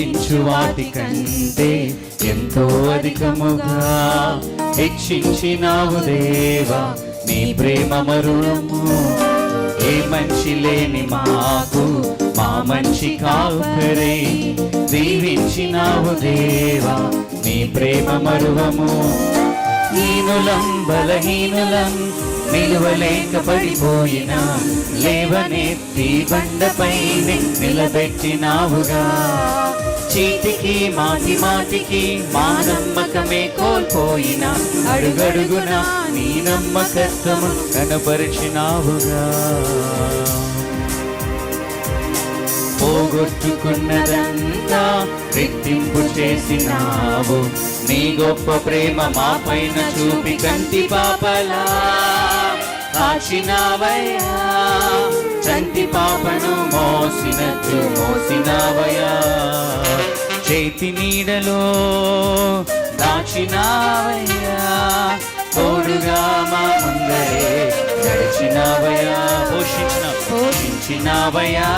ఊహించు వాటి కంటే ఎంతో అధికముగా హెచ్చించినావు దేవా నీ ప్రేమ మరుణము. ఏ మంచి లేని మాకు మా మంచి కాపరే దీవించినావు దేవా నీ ప్రేమ మరువము. హీనులం బలహీనులం నిలువలేక పడిపోయినా లేవనెత్తి బండపై నిలబెట్టినావుగా. చీటికి మాటి మాటికి మా నమ్మకమే కోల్పోయిన అడుగడుగున నీ నమ్మకత్వము కనపరిచినావుగా. పోగొట్టుకున్నదంతా రెట్టింపు చేసినావు. నీ గొప్ప ప్రేమ మా పైన చూపి కంటి పాపలా. కాచినావయ్యా. చంటి పాపను మోసినట్టు మోసినావయ్యా. చేతి నీడలో దాచినావయ్యా. తోడుగా మా ముందరే నడిచినావయ్యా. పోషించిన పోషించినావయ్యా.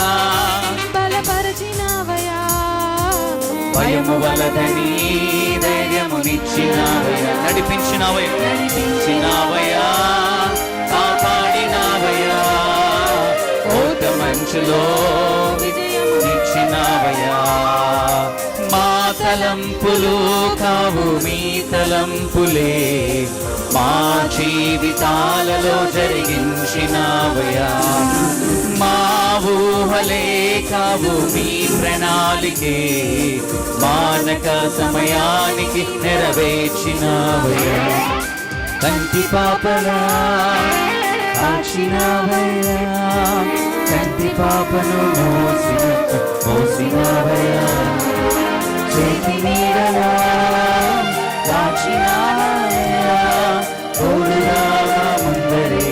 బలపరచినవయా భయము వలదని ధైర్యమునిచ్చినావయ్యా. నడిపించినావయ్యా. నడిపించినావయ్యా. ఓట మంచులో మా తలంపులు కావు మీ తలంపులే. మా జీవితాలలో జరిగించినావయ్యా. మా ఊహలే కావు మీ ప్రణాళికే. మానక సమయానికి నెరవేర్చినావయ్యా. కంటి పాపలా కాచినావయ్యా. పాపను మోసిన మోసినావయ్యా చేతి నీడలా దాచినావయ్యా తోడుగా ముందరే